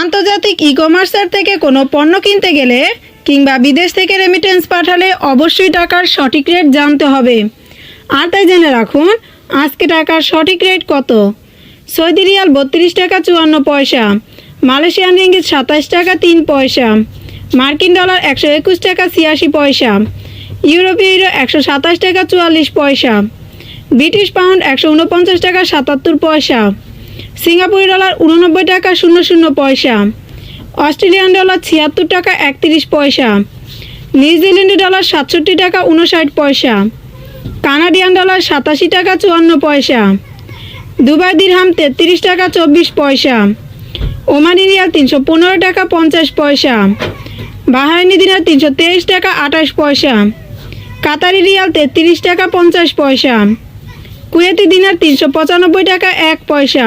আন্তর্জাতিক ই কমার্সের থেকে কোনো পণ্য কিনতে গেলে কিংবা বিদেশ থেকে রেমিটেন্স পাঠালে অবশ্যই টাকার সঠিক রেট জানতে হবে। আর তাই জেনে রাখুন, আজকে টাকার সঠিক রেট কত? সৌদি রিয়াল বত্রিশ টাকা চুয়ান্ন পয়সা, মালয়েশিয়ান রিঙ্গিত সাতাশ টাকা তিন পয়সা, মার্কিন ডলার একশো একুশ টাকা ছিয়াশি পয়সা, ইউরোপীয় ইউরো একশো সাতাশ টাকা চুয়াল্লিশ পয়সা, ব্রিটিশ পাউন্ড একশো উনপঞ্চাশ টাকা সাতাত্তর পয়সা সিঙ্গাপুরি ডলার উননব্বই টাকা শূন্য শূন্য পয়সা। অস্ট্রেলিয়ান ডলার ছিয়াত্তর টাকা একত্রিশ পয়সা। নিউজিল্যান্ডি ডলার সাতষট্টি টাকা উনষাট পয়সা। কানাডিয়ান ডলার সাতাশি টাকা চুয়ান্ন পয়সা। দুবাই দিরহাম তেত্রিশ টাকা চব্বিশ পয়সা। ওমানি রিয়াল তিনশো পনেরো টাকা পঞ্চাশ পয়সা। বাহারানি দিনার তিনশো তেইশ টাকা আঠাশ পয়সা। কাতারি রিয়াল তেত্রিশ টাকা পঞ্চাশ পয়সা। কুয়েতি দিনার তিনশো পঁচানব্বই টাকা এক পয়সা।